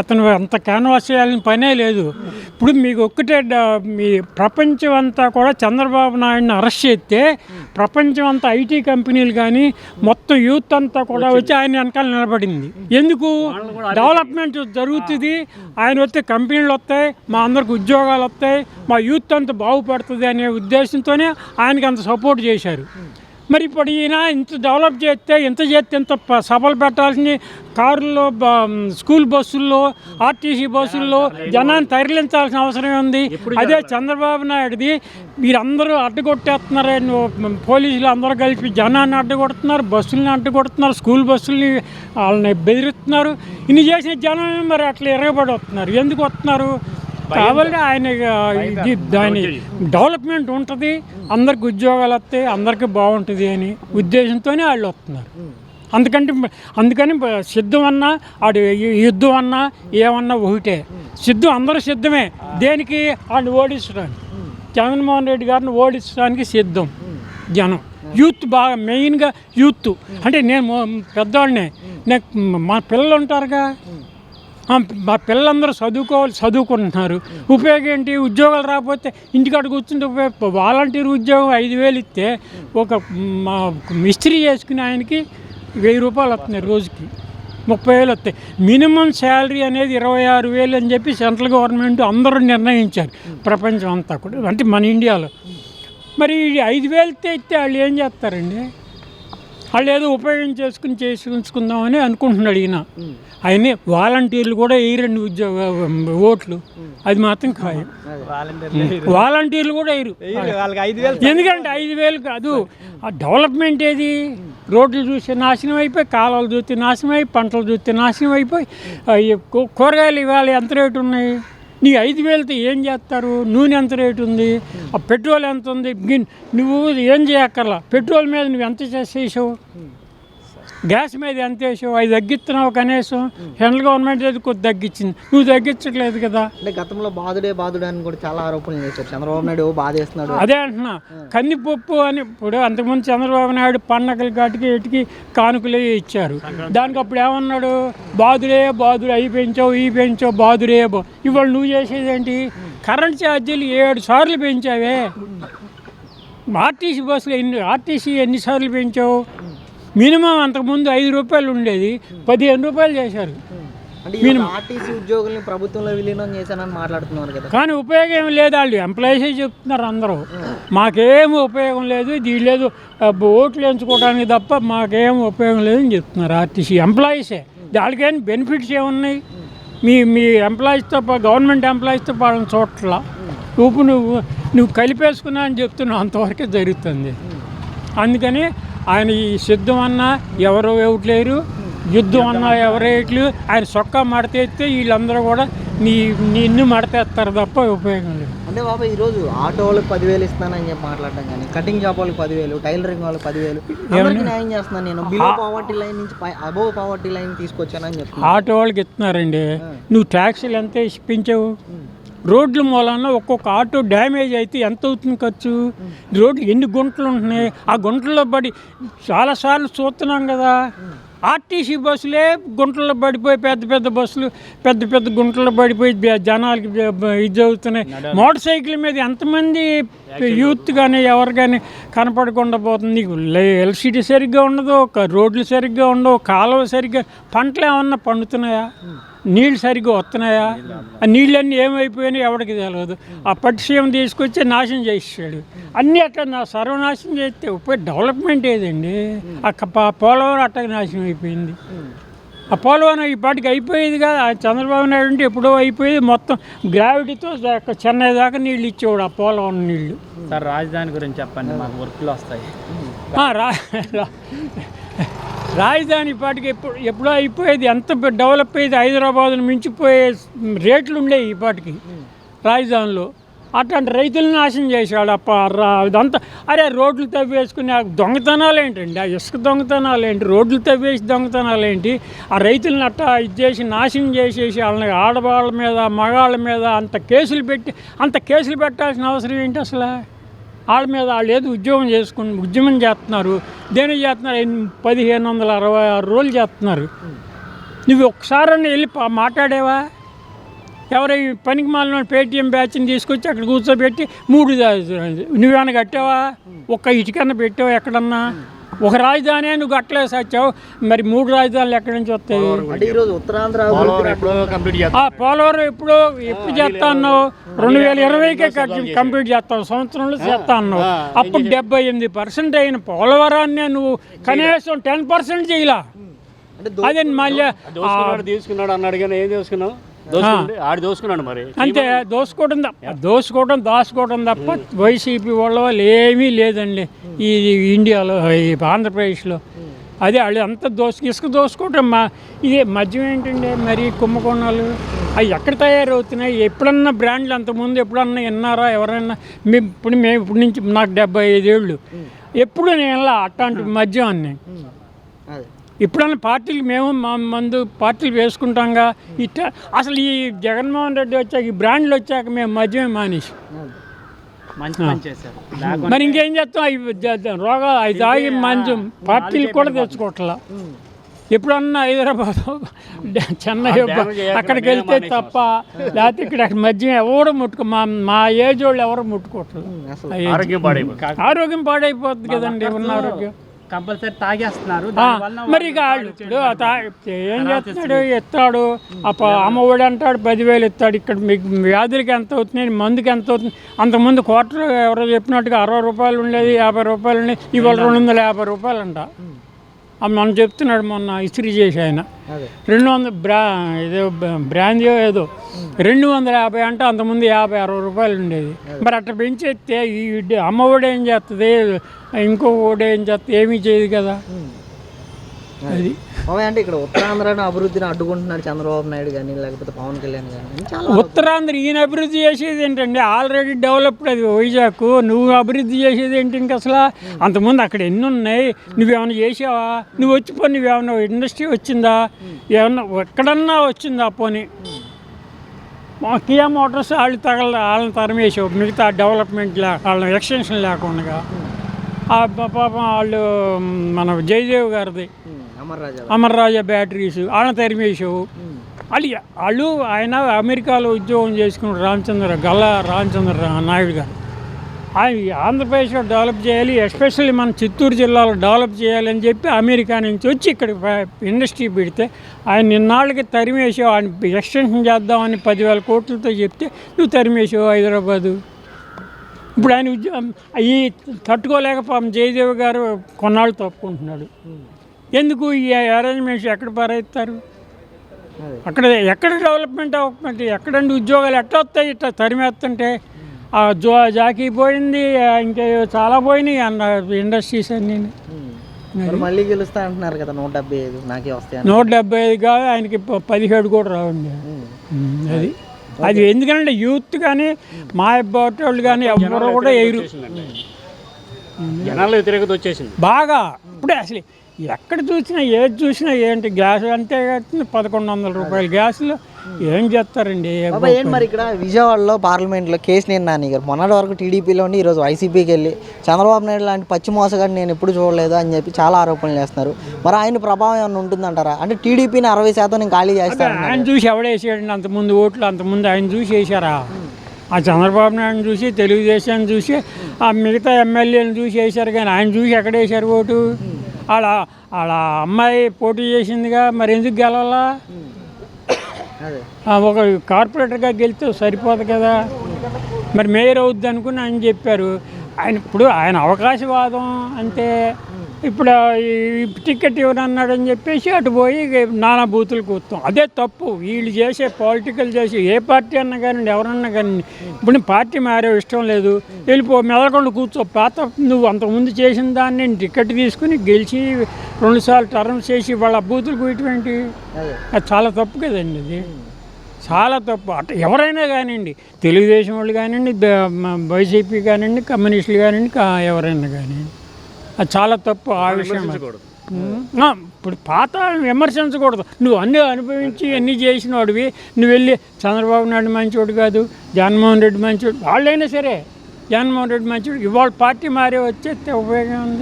అతను అంత క్యాన్వాస్ చేయాలని పనే లేదు. ఇప్పుడు మీకు ఒక్కటే మీ ప్రపంచం అంతా కూడా చంద్రబాబు నాయుడిని అరెస్ట్ చేస్తే ప్రపంచం అంతా ఐటీ కంపెనీలు కానీ మొత్తం యూత్ అంతా కూడా వచ్చి ఆయన వెనకాల నిలబడింది. ఎందుకు? డెవలప్మెంట్ జరుగుతుంది ఆయన వస్తే కంపెనీలు వస్తాయి మా అందరికి ఉద్యోగాలు వస్తాయి మా యూత్ అంతా బాగుపడుతుంది అనే ఉద్దేశంతోనే ఆయనకి అంత సపోర్ట్ చేశారు. మరి ఇప్పుడు ఈయన ఇంత డెవలప్ చేస్తే ఇంత చేస్తే ఇంత సభలు పెట్టాల్సిన కారుల్లో స్కూల్ బస్సుల్లో ఆర్టీసీ బస్సుల్లో జనాన్ని తరలించాల్సిన అవసరం ఉంది. అదే చంద్రబాబు నాయుడుది మీరందరూ అడ్డగొట్టేస్తున్నారు నువ్వు పోలీసులు అందరూ కలిపి జనాన్ని అడ్డగొడుతున్నారు బస్సుల్ని అడ్డగొడుతున్నారు స్కూల్ బస్సుల్ని వాళ్ళని బెదిరిస్తున్నారు. ఇన్ని చేసిన జనం మరి అట్లా ఎరగబడి వస్తున్నారు. ఎందుకు వస్తున్నారు? కాబట్టి ఆయన ఇది దాని డెవలప్మెంట్ ఉంటుంది అందరికి ఉద్యోగాలు వస్తాయి అందరికీ బాగుంటుంది అని ఉద్దేశంతోనే వాళ్ళు వస్తున్నారు. అందుకంటే అందుకని సిద్ధం అన్నా ఆడు యుద్ధం అన్నా ఏమన్నా ఒకటే. సిద్ధం అందరూ సిద్ధమే. దేనికి వాళ్ళు ఓడించడానికి? జగన్మోహన్ రెడ్డి గారిని ఓడించడానికి సిద్ధం జనం. యూత్ బాగా మెయిన్గా యూత్. అంటే నేను పెద్దవాడినే. నాకు మా పిల్లలు ఉంటారుగా. మా పిల్లలందరూ చదువుకోవాలి చదువుకుంటున్నారు. ఉపయోగం ఏంటి? ఉద్యోగాలు రాకపోతే ఇంటికాడ కూర్చుంటే ఉపయోగ వాలంటీర్ ఉద్యోగం ఐదు వేలు ఇస్తే ఒక మా మిస్త్రీ చేసుకునే ఆయనకి వెయ్యి రూపాయలు వస్తున్నాయి రోజుకి. ముప్పై వేలు వస్తాయి. మినిమం శాలరీ అనేది ఇరవై ఆరు వేలు అని చెప్పి సెంట్రల్ గవర్నమెంట్ అందరూ నిర్ణయించారు. ప్రపంచం అంతా కూడా. అంటే మన ఇండియాలో. మరి ఐదు వేలు ఇస్తే వాళ్ళు ఏం చేస్తారండి? వాళ్ళు ఏదో ఉపయోగం చేసుకుని చేసి ఉంచుకుందామని అనుకుంటున్నాడు ఈయన. ఆయనే వాలంటీర్లు కూడా వేయరండి ఉద్యోగ ఓట్లు. అది మాత్రం ఖాయం. వాలంటీర్లు కూడా వేయరు. ఎందుకంటే ఐదు వేలు కాదు. ఆ డెవలప్మెంట్ ఏది? రోడ్లు చూస్తే నాశనం అయిపోయి కాలువలు చూస్తే నాశనం అయిపోయి పంటలు చూస్తే నాశనం అయిపోయి కూరగాయలు ఇవాళ ఎంత రేటు ఉన్నాయి? నీ ఐదు వేలతో ఏం చేస్తారు? నూనె ఎంత రేటు ఉంది? ఆ పెట్రోల్ ఎంత ఉంది? నువ్వు ఏం చేయక్కర్లా. పెట్రోల్ మీద నువ్వు ఎంత చేసేసావు? గ్యాస్ మీద ఎంత వేసావు? అవి తగ్గిస్తున్నావు కనీసం. సెంట్రల్ గవర్నమెంట్ ఏది కొద్ది తగ్గించింది. నువ్వు తగ్గించట్లేదు కదా. అంటే గతంలో బాధుడే బాధుడే అని కూడా చాలా ఆరోపణలు చేశారు. చంద్రబాబు నాయుడు బాధ వేస్తున్నాడు అదే అంటున్నా. కందిపప్పు అని ఇప్పుడు అంతకుముందు చంద్రబాబు నాయుడు పండగల కాటికి ఇటుకి కానుకలే ఇచ్చారు. దానికి అప్పుడు ఏమన్నాడు? బాదుడే బాదుడు అవి పెంచావు ఈ పెంచావు బాదుడే బా. ఇవాళ నువ్వు చేసేదేంటి? కరెంట్ ఛార్జీలు ఏడు సార్లు పెంచావే. ఆర్టీసీ బస్సులు ఎన్ని ఆర్టీసీ ఎన్నిసార్లు పెంచావు? మినిమం అంతకుముందు ఐదు రూపాయలు ఉండేది పదిహేను రూపాయలు చేశారు. ఆర్టీసీ ఉద్యోగుల్ని ప్రభుత్వంలో విలీనం చేశానని మాట్లాడుతున్నారు కదా. కానీ ఉపయోగం ఏం లేదు వాళ్ళు ఎంప్లాయీసే చెప్తున్నారు అందరూ. మాకేం ఉపయోగం లేదు ఇది లేదు ఓట్లు ఎంచుకోవడానికి తప్ప మాకేం ఉపయోగం లేదని చెప్తున్నారు ఆర్టీసీ ఎంప్లాయీసే వాళ్ళకేం బెనిఫిట్స్ ఏమున్నాయి? మీ మీ ఎంప్లాయీస్తో పా- గవర్నమెంట్ ఎంప్లాయీస్తో వాళ్ళని చూడట్లా ఇప్పుడు నువ్వు నువ్వు కలిపేసుకున్నా అని చెప్తున్నావు అంతవరకే జరుగుతుంది. అందుకని ఆయన ఈ సిద్ధం అన్నా ఎవరు వేయట్లేరు యుద్ధం అన్నా ఎవరేయట్లేదు ఆయన సొక్కా మడతేస్తే వీళ్ళందరూ కూడా నీ నిన్ను మడతేస్తారు తప్ప ఉపయోగం లేదు. అంటే బాబా ఈరోజు ఆటో వాళ్ళకి పదివేలు ఇస్తానని చెప్పి మాట్లాడడం కానీ కటింగ్ షాప్ వాళ్ళకి పదివేలు టైలరింగ్ వాళ్ళకి పదివేలు అందరికీ న్యాయం చేస్తున్నాను నేను. బిలో పావర్టీ లైన్ నుంచి అబోవ్ పావర్టీ లైన్ తీసుకొచ్చానని చెప్తున్నాను ఆటో వాళ్ళకి ఇస్తున్నారండి. నువ్వు ట్యాక్సీలు ఎంత ఇప్పించావు? రోడ్ల మూలన ఒక్కొక్క ఆటో డ్యామేజ్ అయితే ఎంత అవుతుంది ఖర్చు? రోడ్లు ఎన్ని గుంటలు ఉంటున్నాయి? ఆ గుంటల్లో పడి చాలాసార్లు చూస్తున్నాం కదా. ఆర్టీసీ బస్సులే గుంటల్లో పడిపోయి పెద్ద పెద్ద బస్సులు పెద్ద పెద్ద గుంటల్లో పడిపోయి జనాలకి ఇది అవుతున్నాయి. మోటార్ సైకిల్ మీద ఎంతమంది యూత్ కానీ ఎవరు కానీ కనపడకుండా పోతుంది. నీకు ఎల్సిటీ సరిగ్గా ఉండదు ఒక రోడ్లు సరిగ్గా ఉండవు కాలువ సరిగ్గా పంటలు ఏమన్నా పండుతున్నాయా? నీళ్ళు సరిగ్గా వస్తున్నాయా? ఆ నీళ్ళన్నీ ఏమైపోయినాయి ఎవరికి తెలియదు ఆ పట్టిసీమ తీసుకొచ్చి నాశనం చేసాడు అన్నీ అట్లా నా సర్వనాశనం చేస్తే ఉపయోగ డెవలప్మెంట్ ఏదండి? ఆ పోలవరం అట్ట నాశనం అయిపోయింది. ఆ పోలవరం ఈ పాటికి అయిపోయేది కదా. ఆ చంద్రబాబు నాయుడు అంటే ఎప్పుడో అయిపోయేది మొత్తం గ్రావిటీతో చెన్నై దాకా నీళ్ళు ఇచ్చేవాడు ఆ పోలవరం నీళ్ళు. సార్ రాజధాని గురించి చెప్పండి. మాకు వర్క్లు వస్తాయి. రా- రాజధాని పాటికి ఎప్పుడు ఎప్పుడో అయిపోయేది ఎంత డెవలప్ అయ్యేది హైదరాబాద్ను మించిపోయే రేట్లు ఉండేవి ఈ పాటికి రాజధానిలో. అట్లాంటి రైతులను నాశనం చేశాడు అప్ప రా- ఇదంతా అరే రోడ్లు తవ్వేసుకుని ఆ దొంగతనాలు ఏంటండి ఆ ఇసుక దొంగతనాలు ఏంటి రోడ్లు తవ్వేసి దొంగతనాలు ఏంటి ఆ రైతులను అట్టా ఇది చేసి నాశనం చేసేసి వాళ్ళని ఆడవాళ్ళ మీద మగాళ్ళ మీద అంత కేసులు పెట్టి అంత కేసులు పెట్టాల్సిన అవసరం ఏంటి అసలు? వాళ్ళ మీద వాళ్ళు ఏదో ఉద్యోగం చేసుకుని ఉద్యమం చేస్తున్నారు. దేని చేస్తున్నారు? పదిహేను వందల అరవై ఆరు రోజులు చేస్తున్నారు. నువ్వు ఒక్కసారని వెళ్ళి మాట్లాడేవా? ఎవరై పనికి మాలిన పేటీఎం బ్యాచ్ని తీసుకొచ్చి అక్కడ కూర్చోబెట్టి మూడు నువ్వేమైనా కట్టావా? ఒక్క ఇటుకన్నా పెట్టావా ఎక్కడన్నా? ఒక రాజధాని నువ్వు కట్టలేదు సచ్చావు మరి మూడు రాజధానులు ఎక్కడి నుంచి వస్తాయి? అంటే ఈరోజు ఉత్తరాంధ్ర ఆ పోలవరం ఎప్పుడు ఎప్పుడు చేస్తా అన్నావు? రెండు వేల ఇరవైకే కంప్లీట్ చేస్తావు. సంవత్సరంలో చేస్తా అన్నావు. అప్పుడు డెబ్బై ఎనిమిది పర్సెంట్ అయిన పోలవరాన్ని నువ్వు కనీసం టెన్ పర్సెంట్ చేయలా. అదే మళ్ళీ తీసుకున్నాడు అన్నాడు కానీ ఏం దోసుకున్నావు దోసుకుంటే ఆడు దోసుకున్నాడు మరి. అంతే దోసుకోవడం తప్ప దోసుకోవడం దాచుకోవడం తప్ప వైసీపీ వాళ్ళ వాళ్ళు ఏమీ లేదండి. ఈ ఇండియాలో ఈ ఆంధ్రప్రదేశ్లో. అదే వాళ్ళు అంతా దోసుకు ఇసుక దోసుకోవటం మా ఇదే మద్యం ఏంటండి మరి కుంభకోణాలు? అవి ఎక్కడ తయారవుతున్నాయి? ఎప్పుడన్నా బ్రాండ్లు అంతకుముందు ఎప్పుడన్నా విన్నారా? ఎవరైనా? మేము ఇప్పుడు మేము ఇప్పుడు నుంచి నాకు డెబ్బై ఐదేళ్ళు. ఎప్పుడు నేను అట్లాంటి మద్యం అన్నీ. ఇప్పుడన్నా పార్టీలు మేము మా మందు పార్టీలు వేసుకుంటాంగా ఇట్ట అసలు ఈ జగన్మోహన్ రెడ్డి వచ్చాక ఈ బ్రాండ్లు వచ్చాక మేము మద్యమే మానేసి. మరి ఇంకేం చేస్తాం? అవి రోగాలు అవి తాగి మంచం పార్టీలు కూడా తెచ్చుకోవట్లా. ఎప్పుడన్నా హైదరాబాద్ చెన్నై అక్కడికి వెళ్తే తప్ప లేకపోతే ఇక్కడ మద్యం ఎవరు ముట్టుకో మా మా ఏజ్ వాళ్ళు ఎవరు ముట్టుకోవట్లేదు. ఆరోగ్యం పాడైపోతుంది. కదండి ఉన్న ఆరోగ్యం. కంపల్సరీ తాగేస్తున్నారు. మరి ఇప్పుడు ఏం చేస్తున్నాడు ఎత్తాడు? అప్ప అమ్మఒడి అంటాడు పదివేలు ఎత్తాడు ఇక్కడ మీకు వ్యాధులకి ఎంత అవుతుంది మందుకి ఎంత అవుతుంది అంతకుముందు క్వార్టర్ ఎవరో చెప్పినట్టుగా అరవై రూపాయలు ఉండేది యాభై రూపాయలు ఉండేది ఇవాళ రెండు వందల యాభై రూపాయలు అంట. ఆ మొన్న చెప్తున్నాడు మొన్న ఇస్త్రీ చేసి ఆయన. రెండు వందల బ్రా ఏదో బ్రాందియో ఏదో. రెండు వందల యాభై అంటే అంతకుముందు యాభై అరవై రూపాయలు ఉండేది. మరి అట్లా పెంచేస్తే ఈ డి- అమ్మ ఒడి ఏం చేస్తుంది ఇంకో ఓడి ఏం చేస్తుంది ఏమీ చేయదు కదా. అది. అంటే ఇక్కడ ఉత్తరాంధ్రను అభివృద్ధిని అడ్డుకుంటున్నాడు చంద్రబాబు నాయుడు కానీ లేకపోతే పవన్ కళ్యాణ్ కానీ చాలా ఉత్తరాంధ్ర ఈయన అభివృద్ధి చేసేది ఏంటండి? ఆల్రెడీ డెవలప్డ్ అది వైజాగ్. నువ్వు అభివృద్ధి చేసేది ఏంటి ఇంక అసలు? అంతకుముందు అక్కడ ఎన్ని ఉన్నాయి? నువ్వేమైనా చేసావా? నువ్వు వచ్చి పోనీ నువ్వేమన్నా ఇండస్ట్రీ వచ్చిందా? ఏమన్నా ఎక్కడన్నా వచ్చిందా పోనీ? మా కియా మోటార్స్ వాళ్ళు తగల వాళ్ళని తరిమేసావు మిగతా డెవలప్మెంట్ లే వాళ్ళని ఎక్స్టెన్షన్ లేకుండా. పాపం వాళ్ళు మన జయదేవ్ గారిది ఉమ్. అమర్ రాజా అమర్ రాజా బ్యాటరీస్ వాళ్ళని తరిమేసావు. వాళ్ళు వాళ్ళు ఆయన అమెరికాలో ఉద్యోగం చేసుకున్న రామచంద్ర గల్లా రామచంద్ర నాయుడు గారు ఆయన ఆంధ్రప్రదేశ్లో డెవలప్ చేయాలి ఎస్పెషల్లీ మన చిత్తూరు జిల్లాలో డెవలప్ చేయాలని చెప్పి అమెరికా నుంచి వచ్చి ఇక్కడ ఇండస్ట్రీ పెడితే ఆయన నిన్నాళ్ళకి తరిమేసావు ఆయన ఎక్స్టెన్షన్ చేద్దామని పదివేల కోట్లతో చెప్తే నువ్వు తరిమేసావు హైదరాబాదు ఇప్పుడు ఆయన ఉద్యోగం ఈ తట్టుకోలేక పాపం జయదేవ్ గారు కొన్నాళ్ళు తప్పుకుంటున్నాడు. ఎందుకు ఈ అరేంజ్మెంట్స్ ఎక్కడ పారేస్తారు? అక్కడ ఎక్కడ డెవలప్మెంట్ అవ్వకపోతే ఎక్కడండి ఉద్యోగాలు ఎట్లా వస్తాయి? ఇట్లా తరిమేస్తుంటే ఆ జో జాకీ పోయింది ఇంకా చాలా పోయినాయి అన్న ఇండస్ట్రీస్ అన్నీ. మళ్ళీ గెలుస్తా అంటున్నారు కదా నూట డెబ్బై ఐదు నాకే వస్తాయి నూట డెబ్బై ఐదు కాదు ఆయనకి పదిహేడు కూడా రావండి. అది. అది ఎందుకంటే యూత్ కానీ మా వాళ్ళు కానీ ఎవరు కూడా ఎయిరు జనాల వ్యతిరేకత వచ్చేసింది. బాగా. ఇప్పుడే అసలు ఎక్కడ చూసినా ఏది చూసినా ఏంటి? గ్యాస్ అంతే పదకొండు వందల రూపాయలు. గ్యాస్లు ఏం చేస్తారండి? ఏంటి మరి ఇక్కడ విజయవాడలో పార్లమెంట్లో కేసీఆర్ నాని గారు మొన్నటి వరకు టీడీపీలో ఉండి ఈరోజు వైసీపీకి వెళ్ళి చంద్రబాబు నాయుడు లాంటి పచ్చి మోసగాడు నేను ఎప్పుడు చూడలేదు అని చెప్పి చాలా ఆరోపణలు చేస్తున్నారు. మరి ఆయన ప్రభావం ఏమైనా ఉంటుందంటారా? అంటే టీడీపీని అరవై శాతం నేను ఖాళీ చేస్తాను ఆయన చూసి ఎవడేసాడండి అంతకుముందు ఓట్లు అంతకుముందు ఆయన చూసి వేసారా ఆ చంద్రబాబు నాయుడు చూసి తెలుగుదేశాన్ని చూసి ఆ మిగతా ఎమ్మెల్యేలను చూసి వేశారు కానీ ఆయన చూసి ఎక్కడ వేశారు ఓటు? వాళ్ళ వాళ్ళ అమ్మాయి పోటీ చేసిందిగా మరి ఎందుకు గెలవాలా? ఒక కార్పొరేటర్గా గెలిస్తే సరిపోదు కదా. మరి మేయర్ అవుద్ది అనుకుని ఆయన చెప్పారు. ఆయన ఇప్పుడు ఆయన అవకాశవాదం అంటే ఇప్పుడు ఈ టికెట్ ఇవ్వనన్నాడని చెప్పేసి అటు పోయి నానా బూతులు కూర్తాం అదే తప్పు. వీళ్ళు చేసే పొలిటికల్ చేసి ఏ పార్టీ అన్నా కానీ ఎవరన్నా కానీ ఇప్పుడు పార్టీ మారే ఇష్టం లేదు. వెళ్ళిపో మెదలకుండా కూర్చో. పాత నువ్వు అంతకుముందు చేసిన దాన్ని టికెట్ తీసుకుని గెలిచి రెండుసార్లు టర్మ్స్ చేసి వాళ్ళ బూతులు కూయటం అదే. చాలా తప్పు కదండి అది. చాలా తప్పు. అటు ఎవరైనా కానివ్వండి తెలుగుదేశం వాళ్ళు కానివ్వండి వైసీపీ కానివ్వండి కమ్యూనిస్టులు కానివ్వండి ఎవరైనా కానివ్వండి. అది చాలా తప్పు ఆ విషయం ఇప్పుడు పాత విమర్శించకూడదు. నువ్వు అన్నీ అనుభవించి అన్నీ చేసిన వాడివి నువ్వు వెళ్ళి చంద్రబాబు నాయుడు మంచివాడు కాదు జగన్మోహన్ రెడ్డి మంచివాడు వాళ్ళైనా సరే జగన్మోహన్ రెడ్డి మంచివాడు ఇవాళ పార్టీ మారే వచ్చేస్తే ఉపయోగం ఉంది.